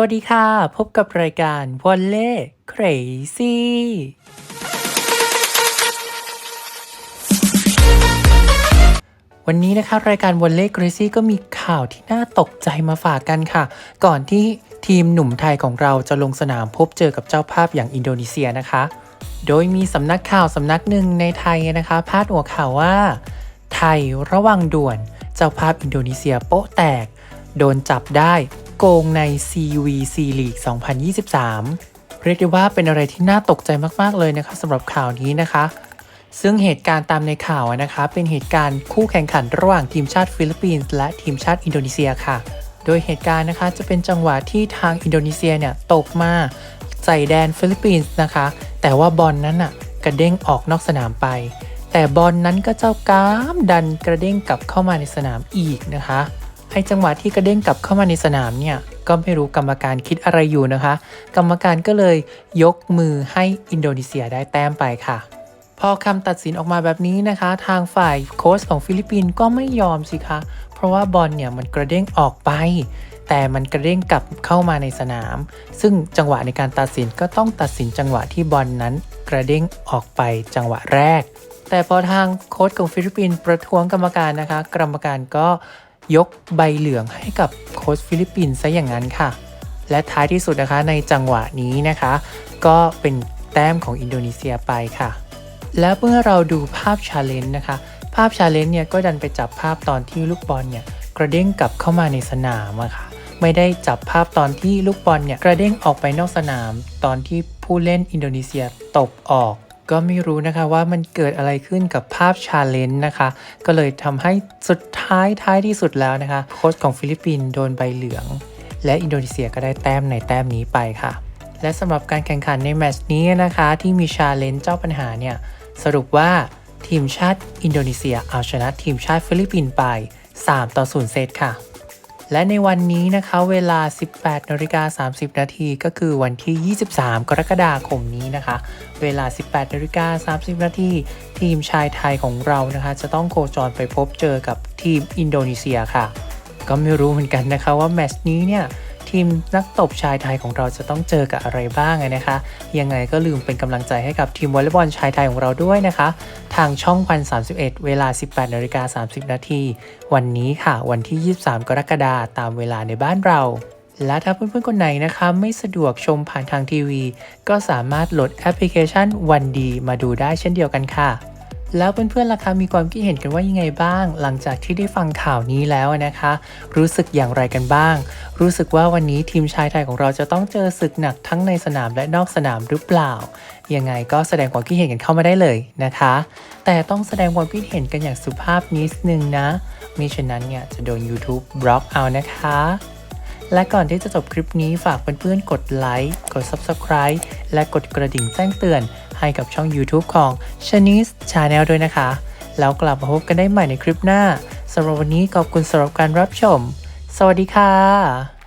วัสดีค่ะ พบกับรายการวอลเล่ครซี่วันนี้นะคะ รายการวอลเล่ครซี่ก็มีข่าวที่น่าตกใจมาฝากกันค่ะ ก่อนที่ทีมหนุ่มไทยของเราจะลงสนามพบเจอกับเจ้าภาพอย่างอินโดนีเซียนะคะ โดยมีสำนักข่าวสำนักหนึ่งในไทยนะคะ พาดหัวข่าวว่า ไทยระวังด่วน เจ้าภาพอินโดนีเซียโป๊ะแตก โดนจับได้ โกงใน CVC League 2023 เรียกได้ว่าเป็นอะไรที่น่าตกใจมาก ๆ เลยนะคะสำหรับข่าวนี้นะคะ ซึ่งเหตุการณ์ตามในข่าวนะคะ เป็นเหตุการณ์คู่แข่งขันระหว่างทีมชาติฟิลิปปินส์และทีมชาติอินโดนีเซียค่ะ โดยเหตุการณ์นะคะจะเป็นจังหวะที่ทางอินโดนีเซียเนี่ยตกมาใส่แดนฟิลิปปินส์นะคะ แต่ว่าบอลนั้นอะกระเด้งออกนอกสนามไป แต่บอลนั้นก็เจ้ากามดันกระเด้งกลับเข้ามาในสนามอีกนะคะ อ้จังหวะที่กระเด้งกลับเข้ามาในสนามเนี่ยก็ไม่รู้กรรมการคิดอะไรอยู่นะคะ กรรมการก็เลยยกมือให้อินโดนีเซียได้แต้มไปค่ะ พอคำตัดสินออกมาแบบนี้นะคะ ทางฝ่ายโค้ชของฟิลิปปินส์ก็ไม่ยอมสิคะ เพราะว่าบอลเนี่ยมันกระเด้งออกไป แต่มันกระเด้งกลับเข้ามาในสนาม ซึ่งจังหวะในการตัดสินก็ต้องตัดสินจังหวะที่บอลนั้นกระเด้งออกไปจังหวะแรก แต่พอทางโค้ชของฟิลิปปินส์ประท้วงกรรมการนะคะ กรรมการก็ ยกใบเหลืองให้กับโค้ชฟิลิปปินส์ซะอย่างนั้นค่ะ และท้ายที่สุดนะคะในจังหวะนี้นะคะ ก็เป็นแต้มของอินโดนีเซียไปค่ะ และเมื่อเราดูภาพชาเลนจ์นะคะ ภาพชาเลนจ์เนี่ยก็ดันไปจับภาพตอนที่ลูกบอลเนี่ยกระเด้งกลับเข้ามาในสนามอะค่ะไม่ได้จับภาพตอนที่ลูกบอลเนี่ยกระเด้งออกไปนอกสนาม ตอนที่ผู้เล่นอินโดนีเซียตบออก ก็ไม่รู้นะคะว่ามันเกิดอะไรขึ้นกับภาพชาเลนจ์นะคะ ก็เลยทำให้สุดท้ายท้ายที่สุดแล้วนะคะ โค้ชของฟิลิปปินส์โดนใบเหลือง และอินโดนีเซียก็ได้แต้มในแต้มนี้ไปค่ะ และสำหรับการแข่งขันในแมตช์นี้นะคะ ที่มีชาเลนจ์เจ้าปัญหาเนี่ย สรุปว่าทีมชาติอินโดนีเซียเอาชนะทีมชาติฟิลิปปินส์ไป 3 ต่อ 0 เซตค่ะ และในวันนี้นะคะเวลา 18นาฬิกา30 นาทีก็คือวันที่ 23 กรกฎาคมนี้นะคะ เวลา 18นาฬิกา30 นาทีทีมชายไทยของเรานะคะ จะต้องโคจรไปพบเจอกับทีมอินโดนีเซียค่ะ ก็ไม่รู้เหมือนกันนะคะว่าแมตช์นี้เนี่ย ทีมนักตบชายไทยของเราจะต้องเจอกับอะไรบ้างนะคะ ยังไงก็ลืมเป็นกำลังใจให้กับทีมวอลเลย์บอลชายไทยของเราด้วยนะคะ ทางช่องพันสาเวลา 18นาฬิกา30 นาที วันนี้ค่ะ วันที่ 23 กรกฎาคมตามเวลาในบ้านเราและถ้าเพื่อนๆ คนไหนนะคะไม่สะดวกชมผ่านทางทีวี ก็สามารถโหลดแอปพลิเคชันวันดีมาดูได้เช่นเดียวกันค่ะ แล้วเพื่อนๆล่ะคะมีความคิดเห็นกันว่ายังไงบ้าง หลังจากที่ได้ฟังข่าวนี้แล้วนะคะ รู้สึกอย่างไรกันบ้าง รู้สึกว่าวันนี้ทีมชายไทยของเราจะต้องเจอศึกหนักทั้งในสนามและนอกสนามหรือเปล่ายังไงก็แสดงความคิดเห็นกันเข้ามาได้เลยนะคะ แต่ต้องแสดงความคิดเห็นกันอย่างสุภาพนิดนึงนะมิฉะนั้นเนี่ยจะโดน YouTube บล็อกเอานะคะและก่อนที่จะจบคลิปนี้ฝากเพื่อนๆกดไลค์ กด Subscribe และกดกระดิ่งแจ้งเตือน ให้กับช่อง YouTube ของ Chinese Channel ด้วยนะคะ แล้วกลับมาพบกันได้ใหม่ในคลิปหน้าสำหรับวันนี้ขอบคุณสำหรับการรับชม สวัสดีค่ะ